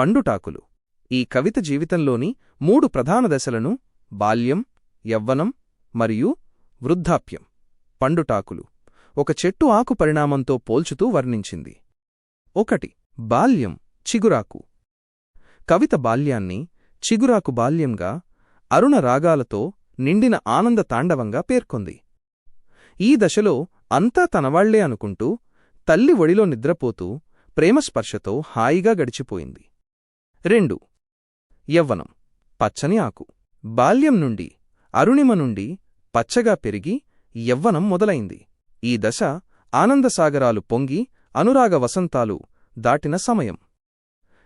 పండుటాకులు. ఈ కవిత జీవితంలోని మూడు ప్రధాన దశలను బాల్యం యవ్వనం మరియు వృద్ధాప్యం. పండుటాకులు ఒక చెట్టు ఆకు పరిణామంతో పోల్చుతూ వర్ణించింది. ఒకటి బాల్యం చిగురాకు. కవిత బాల్యాన్ని చిగురాకు బాల్యంగా అరుణ రాగాలతో నిండిన ఆనంద తాండవంగా పేర్కొంది. ఈ దశలో అంతా తనవాళ్ళే అనుకుంటూ తల్లి ఒడిలో నిద్రపోతూ ప్రేమస్పర్శతో హాయిగా గడిచిపోయింది. రెండు. యవ్వనం. పచ్చని ఆకు. బాల్యం నుండి అరుణిమ నుండి పచ్చగా పెరిగి యవ్వనం మొదలైంది. ఈ దశ ఆనందసాగరాలు పొంగి అనురాగ వసంతాలు దాటిన సమయం.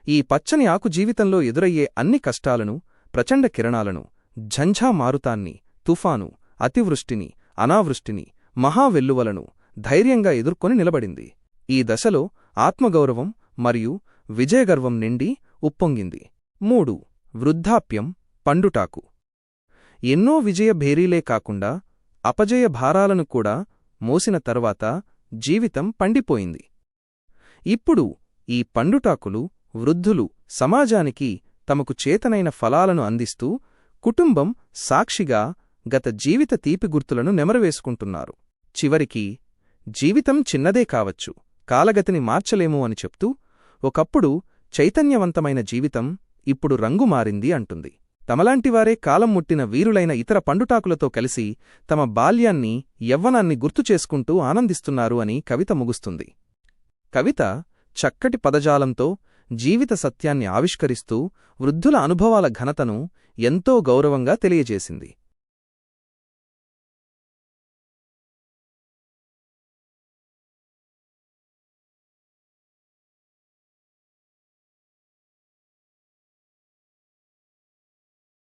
ఈ పచ్చని ఆకు జీవితంలో ఎదురయ్యే అన్ని కష్టాలను ప్రచండ కిరణాలను ఝంఝా మారుతాన్ని తుఫాను అతివృష్టిని అనావృష్టిని మహావెల్లువలను ధైర్యంగా ఎదుర్కొని నిలబడింది. ఈ దశలో ఆత్మగౌరవం మరియు విజయగర్వం నిండి ఉప్పొంగింది. మూడు వృద్ధాప్యం పండుటాకు. ఎన్నో విజయ భేరీలే కాకుండా అపజయ భారాలను కూడా మోసిన తర్వాత జీవితం పండిపోయింది. ఇప్పుడు ఈ పండుటాకులు వృద్ధులు సమాజానికి తమకు చేతనైన ఫలాలను అందిస్తూ కుటుంబం సాక్షిగా గత జీవిత తీపి గుర్తులను నెమరవేసుకుంటున్నారు. చివరికి జీవితం చిన్నదే కావచ్చు కాలగతిని మార్చలేము అని చెప్తూ ఒకప్పుడు చైతన్యవంతమైన జీవితం ఇప్పుడు రంగు మారింది అంటుంది. తమలాంటివారే కాలం ముట్టిన వీరులైన ఇతర పండుటాకులతో కలిసి తమ బాల్యాన్ని యవ్వనాన్ని గుర్తు చేసుకుంటూ ఆనందిస్తున్నారు అని కవిత ముగుస్తుంది. కవిత చక్కటి పదజాలంతో జీవిత సత్యాన్ని ఆవిష్కరిస్తూ వృద్ధుల అనుభవాల ఘనతను ఎంతో గౌరవంగా తెలియజేసింది.